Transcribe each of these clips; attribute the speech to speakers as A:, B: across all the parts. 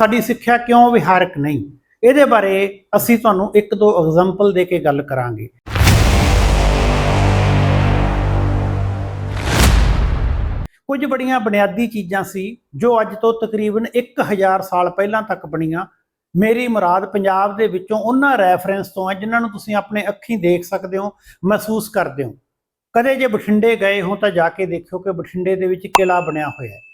A: ਸਾਡੀ ਸਿੱਖਿਆ ਕਿਉਂ ਵਿਹਾਰਕ ਨਹੀਂ? ਇਹਦੇ ਬਾਰੇ ਅਸੀਂ ਤੁਹਾਨੂੰ ਇੱਕ ਦੋ ਐਗਜ਼ਾਮਪਲ ਦੇ ਕੇ ਗੱਲ ਕਰਾਂਗੇ। ਕੁਝ ਬੜੀਆਂ ਬੁਨਿਆਦੀ ਚੀਜ਼ਾਂ ਸੀ, ਜੋ ਅੱਜ ਤੋਂ ਤਕਰੀਬਨ 1000 ਸਾਲ ਪਹਿਲਾਂ ਤੱਕ ਬਣੀਆਂ। ਮੇਰੀ ਮੁਰਾਦ ਪੰਜਾਬ ਦੇ ਵਿੱਚੋਂ ਉਹਨਾਂ ਰੈਫਰੈਂਸ ਤੋਂ ਹੈ, ਜਿਨ੍ਹਾਂ ਨੂੰ ਤੁਸੀਂ ਆਪਣੇ ਅੱਖੀਂ ਦੇਖ ਸਕਦੇ ਹੋ, ਮਹਿਸੂਸ ਕਰਦੇ ਹੋ। ਕਦੇ ਜੇ ਬਠਿੰਡੇ ਗਏ ਹੋ ਤਾਂ ਜਾ ਕੇ ਦੇਖਿਓ ਕਿ ਬਠਿੰਡੇ ਦੇ ਵਿੱਚ ਕਿਲਾ ਬਣਿਆ ਹੋਇਆ ਹੈ।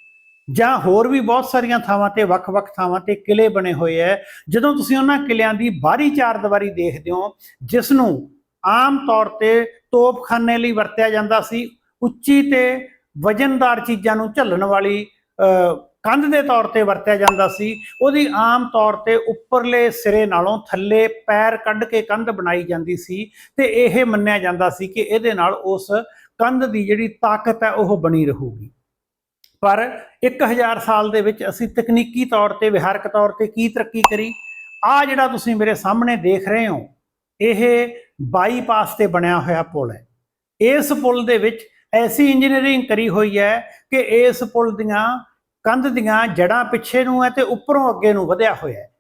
A: ਜਾਂ ਹੋਰ ਵੀ ਬਹੁਤ ਸਾਰੀਆਂ ਥਾਵਾਂ ਤੇ, ਵੱਖ-ਵੱਖ ਥਾਵਾਂ ਤੇ ਕਿਲੇ ਬਣੇ ਹੋਏ ਐ। ਜਦੋਂ ਤੁਸੀਂ ਉਹਨਾਂ ਕਿਲਿਆਂ ਦੀ ਬਾਹਰੀ ਚਾਰ ਦੀਵਾਰੀ ਦੇਖਦੇ ਹੋ, ਜਿਸ ਨੂੰ ਆਮ ਤੌਰ ਤੇ ਤੋਪਖਾਨੇ ਲਈ ਵਰਤਿਆ ਜਾਂਦਾ ਸੀ, ਉੱਚੀ ਤੇ ਵਜਨਦਾਰ ਚੀਜ਼ਾਂ ਨੂੰ ਝੱਲਣ ਵਾਲੀ ਕੰਧ ਦੇ ਤੌਰ ਤੇ ਵਰਤਿਆ ਜਾਂਦਾ ਸੀ, ਉਹਦੀ ਆਮ ਤੌਰ ਤੇ ਉੱਪਰਲੇ ਸਿਰੇ ਨਾਲੋਂ ਥੱਲੇ ਪੈਰ ਕੱਢ ਕੇ ਕੰਧ ਬਣਾਈ ਜਾਂਦੀ ਸੀ ਤੇ ਇਹ ਮੰਨਿਆ ਜਾਂਦਾ ਸੀ ਕਿ ਇਹਦੇ ਨਾਲ ਉਸ ਕੰਧ ਦੀ ਜਿਹੜੀ ਤਾਕਤ ਹੈ, ਉਹ ਬਣੀ ਰਹੂਗੀ। ਪਰ 1000 ਸਾਲ ਦੇ ਵਿੱਚ ਅਸੀਂ ਤਕਨੀਕੀ ਤੌਰ ਤੇ, ਵਿਹਾਰਕ ਤੌਰ ਤੇ ਕੀ ਤਰੱਕੀ ਕਰੀ? ਆ ਜਿਹੜਾ ਤੁਸੀਂ ਮੇਰੇ ਸਾਹਮਣੇ ਦੇਖ ਰਹੇ ਹੋ, ਇਹ ਬਾਈਪਾਸ ਤੇ ਬਣਿਆ ਹੋਇਆ ਪੁਲ ਹੈ। ਇਸ ਪੁਲ ਦੇ ਵਿੱਚ ਐਸੀ ਇੰਜੀਨੀਅਰਿੰਗ ਕਰੀ ਹੋਈ ਹੈ ਕਿ ਇਸ ਪੁਲ ਦੀਆਂ ਕੰਧ ਦੀਆਂ ਜੜਾਂ ਪਿੱਛੇ ਨੂੰ ਹੈ ਤੇ ਉੱਪਰੋਂ ਅੱਗੇ ਨੂੰ ਵਧਿਆ ਹੋਇਆ ਹੈ।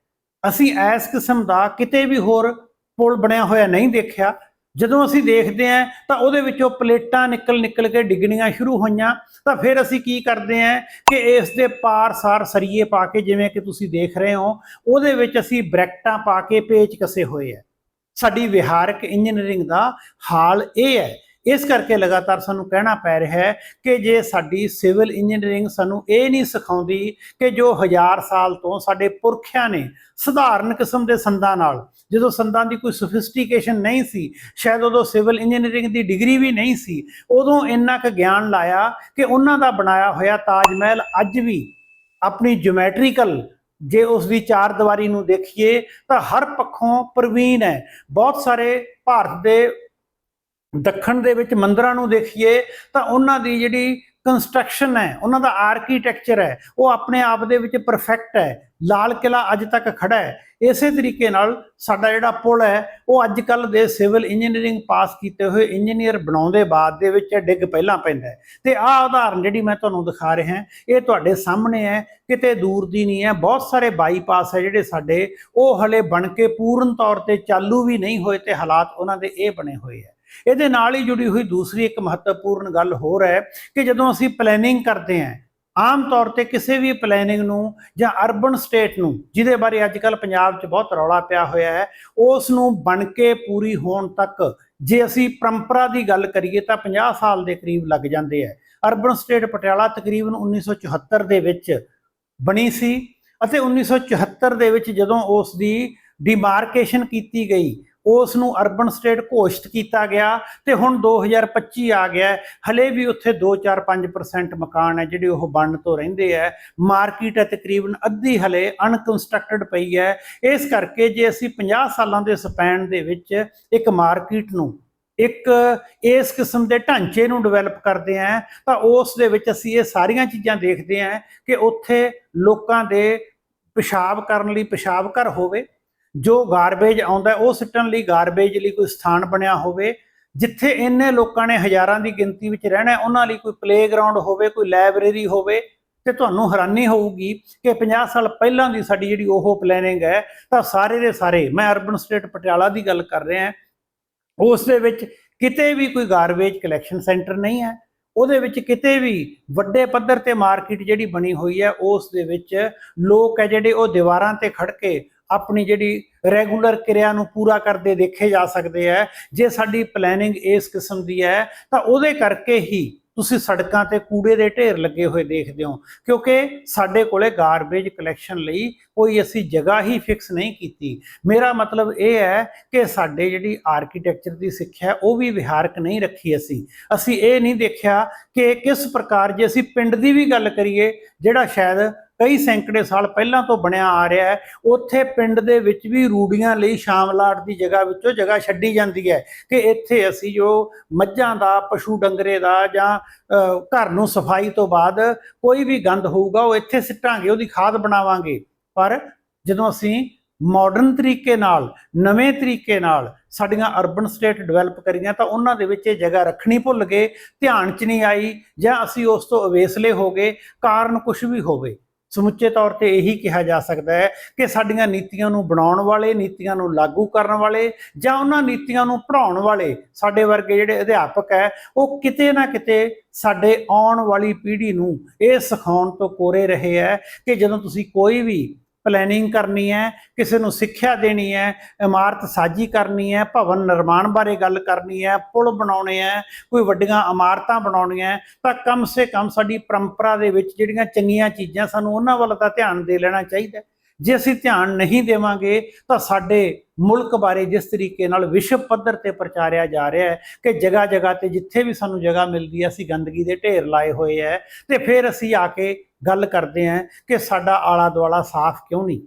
A: ਅਸੀਂ ਇਸ ਕਿਸਮ ਦਾ ਕਿਤੇ ਵੀ ਹੋਰ ਪੁਲ ਬਣਿਆ ਹੋਇਆ ਨਹੀਂ ਦੇਖਿਆ। ਜਦੋਂ ਅਸੀਂ ਦੇਖਦੇ ਹਾਂ, ਤਾਂ ਉਹਦੇ ਵਿੱਚੋਂ ਪਲੇਟਾਂ ਨਿਕਲ ਨਿਕਲ ਕੇ ਡਿੱਗਣੀਆਂ ਸ਼ੁਰੂ ਹੋਈਆਂ। ਤਾਂ ਫਿਰ ਅਸੀਂ ਕੀ ਕਰਦੇ ਹਾਂ ਕਿ ਇਸ ਦੇ ਪਾਰ-ਸਾਰ ਸਰੀਏ ਪਾ ਕੇ, ਜਿਵੇਂ ਕਿ ਤੁਸੀਂ ਦੇਖ ਰਹੇ ਹੋ, ਉਹਦੇ ਵਿੱਚ ਅਸੀਂ ਬ੍ਰੈਕਟਾਂ ਪਾ ਕੇ ਪੇਚ ਕਸੇ ਹੋਏ ਆ ਸਾਡੀ ਵਿਹਾਰਕ ਇੰਜੀਨੀਅਰਿੰਗ ਦਾ ਹਾਲ ਇਹ ਹੈ ਇਸ ਕਰਕੇ ਲਗਾਤਾਰ ਸਾਨੂੰ ਕਹਿਣਾ ਪੈ ਰਿਹਾ ਹੈ ਕਿ ਜੇ ਸਾਡੀ ਸਿਵਲ ਇੰਜੀਨੀਅਰਿੰਗ ਸਾਨੂੰ ਇਹ ਨਹੀਂ ਸਿਖਾਉਂਦੀ ਕਿ ਜੋ ਹਜ਼ਾਰ ਸਾਲ ਤੋਂ ਸਾਡੇ ਪੁਰਖਿਆਂ ਨੇ ਸਧਾਰਨ ਕਿਸਮ ਦੇ ਸੰਦਾਂ ਨਾਲ, ਜਦੋਂ ਸੰਦਾਂ ਦੀ ਕੋਈ ਸੋਫਿਸਟੀਕੇਸ਼ਨ ਨਹੀਂ ਸੀ, ਸ਼ਾਇਦ ਉਦੋਂ ਸਿਵਲ ਇੰਜੀਨੀਅਰਿੰਗ ਦੀ ਡਿਗਰੀ ਵੀ ਨਹੀਂ ਸੀ, ਉਦੋਂ ਇੰਨਾ ਕੁ ਗਿਆਨ ਲਾਇਆ ਕਿ ਉਹਨਾਂ ਦਾ ਬਣਾਇਆ ਹੋਇਆ ਤਾਜ ਮਹਿਲ ਅੱਜ ਵੀ ਆਪਣੀ ਜਿਓਮੈਟ੍ਰੀਕਲ ਜੇ ਉਸ ਦੀ ਚਾਰ ਦੀਵਾਰੀ ਨੂੰ ਦੇਖੀਏ ਤਾਂ ਹਰ ਪੱਖੋਂ ਪ੍ਰਵੀਨ ਹੈ। ਬਹੁਤ ਸਾਰੇ ਭਾਰਤ ਦੇ ਦੱਖਣ ਦੇ ਵਿੱਚ ਮੰਦਰਾਂ ਨੂੰ ਦੇਖੀਏ ਤਾਂ ਉਹਨਾਂ ਦੀ ਜਿਹੜੀ ਕੰਸਟਰਕਸ਼ਨ ਹੈ, ਉਹਨਾਂ ਦਾ ਆਰਕੀਟੈਕਚਰ ਹੈ, ਉਹ ਆਪਣੇ ਆਪ ਦੇ ਵਿੱਚ ਪਰਫੈਕਟ ਹੈ। ਲਾਲ ਕਿਲਾ ਅੱਜ ਤੱਕ ਖੜਾ ਹੈ। ਇਸੇ ਤਰੀਕੇ ਨਾਲ ਸਾਡਾ ਜਿਹੜਾ ਪੁਲ ਹੈ, ਉਹ ਅੱਜ ਕੱਲ ਦੇ ਸਿਵਲ ਇੰਜੀਨੀਅਰਿੰਗ ਪਾਸ ਕੀਤੇ ਹੋਏ ਇੰਜੀਨੀਅਰ ਬਣਾਉਂਦੇ ਬਾਅਦ ਦੇ ਵਿੱਚ ਡਿੱਗ ਪਹਿਲਾਂ ਪੈਂਦਾ ਹੈ। ਤੇ ਆਹ ਉਦਾਹਰਨ ਜਿਹੜੀ ਮੈਂ ਤੁਹਾਨੂੰ ਦਿਖਾ ਰਿਹਾ, ਇਹ ਤੁਹਾਡੇ ਸਾਹਮਣੇ ਹੈ, ਕਿਤੇ ਦੂਰ ਦੀ ਨਹੀਂ ਹੈ। ਬਹੁਤ ਸਾਰੇ ਬਾਈਪਾਸ ਹੈ ਜਿਹੜੇ ਸਾਡੇ, ਉਹ ਹਲੇ ਬਣ ਕੇ ਪੂਰਨ ਤੌਰ ਤੇ ਚਾਲੂ ਵੀ ਨਹੀਂ ਹੋਏ ਤੇ ਹਾਲਾਤ ਉਹਨਾਂ ਦੇ ਇਹ ਬਣੇ ਹੋਏ ਹੈ। ਇਹਦੇ ਨਾਲ ਹੀ ਜੁੜੀ ਹੋਈ ਦੂਸਰੀ ਇੱਕ ਮਹੱਤਵਪੂਰਨ ਗੱਲ ਹੋਰ ਹੈ ਕਿ ਜਦੋਂ ਅਸੀਂ ਪਲੈਨਿੰਗ ਕਰਦੇ ਹਾਂ, ਆਮ ਤੌਰ ਤੇ ਕਿਸੇ ਵੀ ਪਲੈਨਿੰਗ ਨੂੰ ਜਾਂ ਅਰਬਨ ਸਟੇਟ ਨੂੰ, ਜਿਹਦੇ ਬਾਰੇ ਅੱਜ ਕੱਲ ਪੰਜਾਬ 'ਚ ਬਹੁਤ ਰੌਲਾ ਪਿਆ ਹੋਇਆ ਹੈ, ਉਸ ਨੂੰ ਬਣ ਕੇ ਪੂਰੀ ਹੋਣ ਤੱਕ ਜੇ ਅਸੀਂ ਪਰੰਪਰਾ ਦੀ ਗੱਲ ਕਰੀਏ ਤਾਂ 50 ਸਾਲ ਦੇ ਕਰੀਬ ਲੱਗ ਜਾਂਦੇ ਹੈ। ਅਰਬਨ ਸਟੇਟ ਪਟਿਆਲਾ ਤਕਰੀਬਨ 1974 ਦੇ ਵਿੱਚ ਬਣੀ ਸੀ ਅਤੇ 1974 ਦੇ ਵਿੱਚ ਜਦੋਂ ਉਸ ਦੀ ਡਿਮਾਰਕੇਸ਼ਨ ਕੀਤੀ ਗਈ ਉਸ ਨੂੰ ਅਰਬਨ ਸਟੇਟ ਘੋਸ਼ਿਤ ਕੀਤਾ ਗਿਆ ਤੇ ਹੁਣ 2025 ਆ ਗਿਆ ਹਲੇ ਵੀ ਉੱਥੇ 2-4-5% ਮਕਾਨ ਹੈ, ਜਿਹੜੇ ਉਹ ਬਣਨ ਤੋਂ ਰਹਿੰਦੇ ਹੈ। ਮਾਰਕੀਟ ਹੈ ਤਕਰੀਬਨ ਅੱਧੀ ਹਲੇ ਅਨਕਨਸਟਰਕਟਡ ਪਈ ਹੈ। ਇਸ ਕਰਕੇ ਜੇ ਅਸੀਂ 50 ਸਾਲਾਂ ਦੇ ਸਪੈਨ ਦੇ ਵਿੱਚ ਇੱਕ ਮਾਰਕੀਟ ਨੂੰ ਇੱਕ ਇਸ ਕਿਸਮ ਦੇ ਢਾਂਚੇ ਨੂੰ ਡਿਵੈਲਪ ਕਰਦੇ ਆਂ ਤਾਂ ਉਸ ਦੇ ਵਿੱਚ ਅਸੀਂ ਇਹ ਸਾਰੀਆਂ ਚੀਜ਼ਾਂ ਦੇਖਦੇ ਆਂ ਕਿ ਉੱਥੇ ਲੋਕਾਂ ਦੇ ਪਿਸ਼ਾਬ ਕਰਨ ਲਈ ਪਿਸ਼ਾਬ ਘਰ ਹੋਵੇ ਜੋ ਗਾਰਬੇਜ ਆਉਂਦਾ ਉਹ ਸਿੱਟਣ ਲਈ ਗਾਰਬੇਜ ਲਈ ਕੋਈ ਸਥਾਨ ਬਣਿਆ ਹੋਵੇ, ਜਿੱਥੇ ਇੰਨੇ ਲੋਕਾਂ ਨੇ ਹਜ਼ਾਰਾਂ ਦੀ ਗਿਣਤੀ ਵਿੱਚ ਰਹਿਣਾ ਉਹਨਾਂ ਲਈ ਕੋਈ ਪਲੇਗਰਾਉਂਡ ਹੋਵੇ, ਕੋਈ ਲਾਇਬ੍ਰੇਰੀ ਹੋਵੇ, ਤੇ ਤੁਹਾਨੂੰ ਹੈਰਾਨੀ ਹੋਊਗੀ ਕਿ 50 ਸਾਲ ਪਹਿਲਾਂ ਦੀ ਸਾਡੀ ਜਿਹੜੀ ਉਹ ਪਲੈਨਿੰਗ ਹੈ, ਤਾਂ ਸਾਰੇ ਦੇ ਸਾਰੇ, ਮੈਂ ਅਰਬਨ ਸਟੇਟ ਪਟਿਆਲਾ ਦੀ ਗੱਲ ਕਰ ਰਿਹਾ ਉਸ ਦੇ ਵਿੱਚ ਕਿਤੇ ਵੀ ਕੋਈ ਗਾਰਬੇਜ ਕਲੈਕਸ਼ਨ ਸੈਂਟਰ ਨਹੀਂ ਹੈ, ਉਹਦੇ ਵਿੱਚ ਕਿਤੇ ਵੀ ਵੱਡੇ ਪੱਧਰ ਤੇ ਮਾਰਕੀਟ ਜਿਹੜੀ ਬਣੀ ਹੋਈ ਹੈ, ਉਸ ਦੇ ਵਿੱਚ ਲੋਕ ਹੈ ਜਿਹੜੇ ਉਹ ਦੀਵਾਰਾਂ ਤੇ ਖੜ ਕੇ ਆਪਣੀ ਜਿਹੜੀ ਰੈਗੂਲਰ ਕਿਰਿਆ ਨੂੰ ਪੂਰਾ ਕਰਦੇ ਦੇਖੇ ਜਾ ਸਕਦੇ ਹੈ ਜੇ ਸਾਡੀ ਪਲੈਨਿੰਗ ਇਸ ਕਿਸਮ ਦੀ ਹੈ, ਤਾਂ ਉਹਦੇ ਕਰਕੇ ਹੀ ਤੁਸੀਂ ਸੜਕਾਂ ਤੇ ਕੂੜੇ ਦੇ ਢੇਰ ਲੱਗੇ ਹੋਏ ਦੇਖਦੇ ਹੋ। ਕਿਉਂਕਿ ਸਾਡੇ ਕੋਲੇ ਗਾਰਬੇਜ ਕਲੈਕਸ਼ਨ ਲਈ ਕੋਈ ਅਸੀਂ ਜਗ੍ਹਾ ਹੀ ਫਿਕਸ ਨਹੀਂ ਕੀਤੀ। ਮੇਰਾ ਮਤਲਬ ਇਹ ਹੈ ਕਿ ਸਾਡੇ ਜਿਹੜੀ ਆਰਕੀਟੈਕਚਰ ਦੀ ਸਿੱਖਿਆ ਉਹ ਵੀ ਵਿਹਾਰਕ ਨਹੀਂ ਰੱਖੀ ਅਸੀਂ। ਅਸੀਂ ਇਹ ਨਹੀਂ ਦੇਖਿਆ ਕਿ ਕਿਸ ਪ੍ਰਕਾਰ ਜੇ ਅਸੀਂ ਪਿੰਡ ਦੀ ਵੀ ਗੱਲ ਕਰੀਏ, ਜਿਹੜਾ ਸ਼ਾਇਦ ਕਈ ਸੈਂਕੜੇ ਸਾਲ ਪਹਿਲਾਂ ਤੋਂ ਬਣਿਆ ਆ ਰਿਹਾ ਹੈ। ਉੱਥੇ ਪਿੰਡ ਦੇ ਵਿੱਚ ਵੀ ਰੂੜੀਆਂ ਲਈ ਸ਼ਾਮਲਾਟ ਦੀ ਜਗ੍ਹਾ ਵਿੱਚੋਂ ਜਗ੍ਹਾ ਛੱਡੀ ਜਾਂਦੀ ਹੈ ਕਿ ਇੱਥੇ ਅਸੀਂ ਜੋ ਮੱਝਾਂ ਦਾ, ਪਸ਼ੂ ਡੰਗਰੇ ਦਾ ਜਾਂ ਘਰ ਨੂੰ ਸਫ਼ਾਈ ਤੋਂ ਬਾਅਦ ਕੋਈ ਵੀ ਗੰਦ ਹੋਊਗਾ, ਉਹ ਇੱਥੇ ਸਿੱਟਾਂਗੇ, ਉਹਦੀ ਖਾਦ ਬਣਾਵਾਂਗੇ। ਪਰ ਜਦੋਂ ਅਸੀਂ ਮਾਡਰਨ ਤਰੀਕੇ ਨਾਲ, ਨਵੇਂ ਤਰੀਕੇ ਨਾਲ ਸਾਡੀਆਂ ਅਰਬਨ ਸਟੇਟ ਡਿਵੈਲਪ ਕਰੀਆਂ ਤਾਂ ਉਹਨਾਂ ਦੇ ਵਿੱਚ ਇਹ ਜਗ੍ਹਾ ਰੱਖਣੀ ਭੁੱਲ ਗਏ, ਧਿਆਨ 'ਚ ਨਹੀਂ ਆਈ ਜਾਂ ਅਸੀਂ ਉਸ ਤੋਂ ਅਵੇਸਲੇ ਹੋ ਗਏ, ਕਾਰਨ ਕੁਝ ਵੀ ਹੋਵੇ। ਸਮੁੱਚੇ ਤੌਰ ਤੇ ਇਹੀ ਕਿਹਾ ਜਾ ਸਕਦਾ ਹੈ ਕਿ ਸਾਡੀਆਂ ਨੀਤੀਆਂ ਨੂੰ ਬਣਾਉਣ ਵਾਲੇ, ਨੀਤੀਆਂ ਨੂੰ ਲਾਗੂ ਕਰਨ ਵਾਲੇ ਜਾਂ ਉਹਨਾਂ ਨੀਤੀਆਂ ਨੂੰ ਪੜ੍ਹਾਉਣ ਵਾਲੇ ਸਾਡੇ ਵਰਗੇ ਜਿਹੜੇ ਅਧਿਆਪਕ ਹੈ, ਉਹ ਕਿਤੇ ਨਾ ਕਿਤੇ ਸਾਡੇ ਆਉਣ ਵਾਲੀ ਪੀੜ੍ਹੀ ਨੂੰ ਇਹ ਸਿਖਾਉਣ ਤੋਂ ਕੋਰੇ ਰਹੇ ਹੈ ਕਿ ਜਦੋਂ ਤੁਸੀਂ ਕੋਈ ਵੀ ਪਲੈਨਿੰਗ ਕਰਨੀ ਹੈ, ਕਿਸੇ ਨੂੰ ਸਿੱਖਿਆ ਦੇਣੀ ਹੈ, ਇਮਾਰਤ ਸਾਜੀ ਕਰਨੀ ਹੈ, ਭਵਨ ਨਿਰਮਾਣ ਬਾਰੇ ਗੱਲ ਕਰਨੀ ਹੈ, ਪੁਲ ਬਣਾਉਣੇ ਹੈ, ਕੋਈ ਵੱਡੀਆਂ ਇਮਾਰਤਾਂ ਬਣਾਉਣੀਆਂ ਤਾਂ ਕਮ ਸੇ ਕਮ ਸਾਡੀ ਪਰੰਪਰਾ ਦੇ ਵਿੱਚ ਜਿਹੜੀਆਂ ਚੰਗੀਆਂ ਚੀਜ਼ਾਂ ਸਾਨੂੰ ਉਹਨਾਂ ਵੱਲ ਤਾਂ ਧਿਆਨ ਦੇ ਲੈਣਾ ਚਾਹੀਦਾ ਜੇ ਅਸੀਂ ਧਿਆਨ ਨਹੀਂ ਦੇਵਾਂਗੇ, ਤਾਂ ਸਾਡੇ ਮੁਲਕ ਬਾਰੇ ਜਿਸ ਤਰੀਕੇ ਨਾਲ ਵਿਸ਼ਵ ਪੱਧਰ ਤੇ ਪ੍ਰਚਾਰਿਆ ਜਾ ਰਿਹਾ ਹੈ ਕਿ ਜਗ੍ਹਾ ਜਗ੍ਹਾ ਤੇ ਜਿੱਥੇ ਵੀ ਸਾਨੂੰ ਜਗ੍ਹਾ ਮਿਲਦੀ ਹੈ, ਅਸੀਂ ਗੰਦਗੀ ਦੇ ਢੇਰ ਲਾਏ ਹੋਏ ਹੈ ਤੇ ਫਿਰ ਅਸੀਂ ਆ ਕੇ ਗੱਲ ਕਰਦੇ ਹਾਂ ਕਿ ਸਾਡਾ ਆਲਾ ਦੁਆਲਾ ਸਾਫ਼ ਕਿਉਂ ਨਹੀਂ?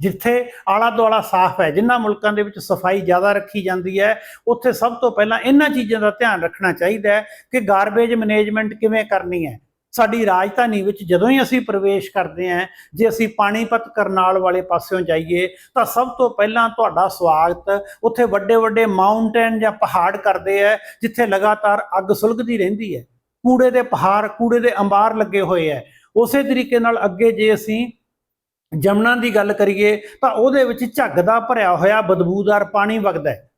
A: ਜਿੱਥੇ ਆਲਾ ਦੁਆਲਾ ਸਾਫ਼ ਹੈ ਜਿਨ੍ਹਾਂ ਮੁਲਕਾਂ ਦੇ ਵਿੱਚ ਸਫ਼ਾਈ ਜ਼ਿਆਦਾ ਰੱਖੀ ਜਾਂਦੀ ਹੈ, ਉੱਥੇ ਸਭ ਤੋਂ ਪਹਿਲਾਂ ਇਹਨਾਂ ਚੀਜ਼ਾਂ ਦਾ ਧਿਆਨ ਰੱਖਣਾ ਚਾਹੀਦਾ ਹੈ ਕਿ ਗਾਰਬੇਜ ਮੈਨੇਜਮੈਂਟ ਕਿਵੇਂ ਕਰਨੀ ਹੈ। ਸਾਡੀ ਰਾਜਧਾਨੀ ਵਿੱਚ ਜਦੋਂ ਹੀ ਅਸੀਂ ਪ੍ਰਵੇਸ਼ ਕਰਦੇ ਹਾਂ ਜੇ ਅਸੀਂ ਪਾਣੀਪਤ ਕਰਨਾਲ ਵਾਲੇ ਪਾਸਿਓਂ ਜਾਈਏ, ਤਾਂ ਸਭ ਤੋਂ ਪਹਿਲਾਂ ਤੁਹਾਡਾ ਸਵਾਗਤ ਉੱਥੇ ਵੱਡੇ ਵੱਡੇ ਮਾਊਂਟੇਨ ਜਾਂ ਪਹਾੜ ਕਰਦੇ ਆ ਜਿੱਥੇ ਲਗਾਤਾਰ ਅੱਗ ਸੁਲਗਦੀ ਰਹਿੰਦੀ ਹੈ। ਕੂੜੇ ਦੇ ਪਹਾੜ, ਕੂੜੇ ਦੇ ਅੰਬਾਰ ਲੱਗੇ ਹੋਏ ਹੈ। ਉਸੇ ਤਰੀਕੇ ਨਾਲ ਅੱਗੇ ਜੇ ਅਸੀਂ ਜਮਨਾ ਦੀ ਗੱਲ ਕਰੀਏ ਤਾਂ ਉਹਦੇ ਵਿੱਚ ਝੱਗਦਾ ਭਰਿਆ ਹੋਇਆ ਬਦਬੂਦਾਰ ਪਾਣੀ ਵਗਦਾ ਹੈ।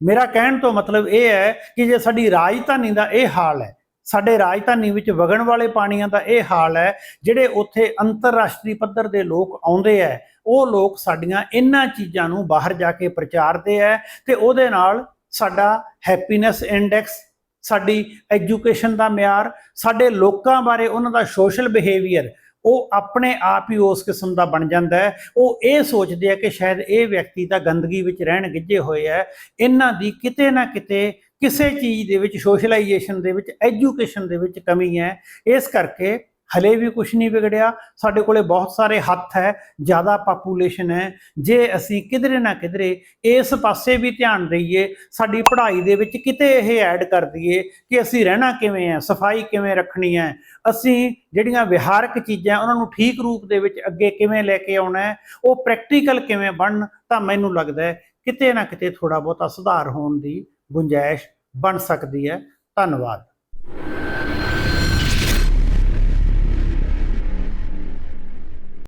A: ਮੇਰਾ ਕਹਿਣ ਤੋਂ ਮਤਲਬ ਇਹ ਹੈ ਕਿ ਜੇ ਸਾਡੀ ਰਾਜਧਾਨੀ ਦਾ ਇਹ ਹਾਲ ਹੈ, ਸਾਡੇ ਰਾਜਧਾਨੀ ਵਿੱਚ ਵਗਣ ਵਾਲੇ ਪਾਣੀਆਂ ਦਾ ਇਹ ਹਾਲ ਹੈ, ਜਿਹੜੇ ਉੱਥੇ ਅੰਤਰਰਾਸ਼ਟਰੀ ਪੱਧਰ ਦੇ ਲੋਕ ਆਉਂਦੇ ਹੈ, ਉਹ ਲੋਕ ਸਾਡੀਆਂ ਇਹਨਾਂ ਚੀਜ਼ਾਂ ਨੂੰ ਬਾਹਰ ਜਾ ਕੇ ਪ੍ਰਚਾਰਦੇ ਹੈ ਤੇ ਉਹਦੇ ਨਾਲ ਸਾਡਾ ਹੈਪੀਨੈਸ ਇੰਡੈਕਸ ਸਾਡੀ ਐਜੂਕੇਸ਼ਨ ਦਾ ਮਿਆਰ, ਸਾਡੇ ਲੋਕਾਂ ਬਾਰੇ ਉਹਨਾਂ ਦਾ ਸੋਸ਼ਲ ਬਿਹੇਵੀਅਰ, ਉਹ ਆਪਣੇ ਆਪ ਹੀ ਉਸ ਕਿਸਮ ਦਾ ਬਣ ਜਾਂਦਾ ਹੈ। ਉਹ ਇਹ ਸੋਚਦੇ ਆ ਕਿ ਸ਼ਾਇਦ ਇਹ ਵਿਅਕਤੀ ਤਾਂ ਗੰਦਗੀ ਵਿੱਚ ਰਹਿਣ ਗਿੱਜੇ ਹੋਏ ਹੈ ਇਹਨਾਂ ਦੀ ਕਿਤੇ ਨਾ ਕਿਤੇ ਕਿਸੇ ਚੀਜ਼ ਦੇ ਵਿੱਚ ਸੋਸ਼ਲਾਈਜੇਸ਼ਨ ਦੇ ਵਿੱਚ ਐਜੂਕੇਸ਼ਨ ਦੇ ਵਿੱਚ ਕਮੀ ਹੈ। ਇਸ ਕਰਕੇ ਹਲੇ ਵੀ ਕੁਝ ਨਹੀਂ ਵਿਗੜਿਆ। ਸਾਡੇ ਕੋਲੇ ਬਹੁਤ ਸਾਰੇ ਹੱਥ ਹੈ, ਜ਼ਿਆਦਾ ਪਾਪੂਲੇਸ਼ਨ ਹੈ। ਜੇ ਅਸੀਂ ਕਿਧਰੇ ਨਾ ਕਿਧਰੇ ਇਸ ਪਾਸੇ ਵੀ ਧਿਆਨ ਦਈਏ, ਸਾਡੀ ਪੜ੍ਹਾਈ ਦੇ ਵਿੱਚ ਕਿਤੇ ਇਹ ਐਡ ਕਰ ਦਈਏ ਕਿ ਅਸੀਂ ਰਹਿਣਾ ਕਿਵੇਂ ਹੈ, ਸਫ਼ਾਈ ਕਿਵੇਂ ਰੱਖਣੀ ਹੈ, ਅਸੀਂ ਜਿਹੜੀਆਂ ਵਿਹਾਰਕ ਚੀਜ਼ਾਂ ਉਹਨਾਂ ਨੂੰ ਠੀਕ ਰੂਪ ਦੇ ਵਿੱਚ ਅੱਗੇ ਕਿਵੇਂ ਲੈ ਕੇ ਆਉਣਾ ਹੈ, ਉਹ ਪ੍ਰੈਕਟੀਕਲ ਕਿਵੇਂ ਬਣਨ, ਤਾਂ ਮੈਨੂੰ ਲੱਗਦਾ ਹੈ ਕਿਤੇ ਨਾ ਕਿਤੇ ਥੋੜਾ ਬਹੁਤਾ ਸੁਧਾਰ ਹੋਣ ਦੀ ਗੁੰਜਾਇਸ਼ ਬਣ ਸਕਦੀ ਹੈ। ਧੰਨਵਾਦ।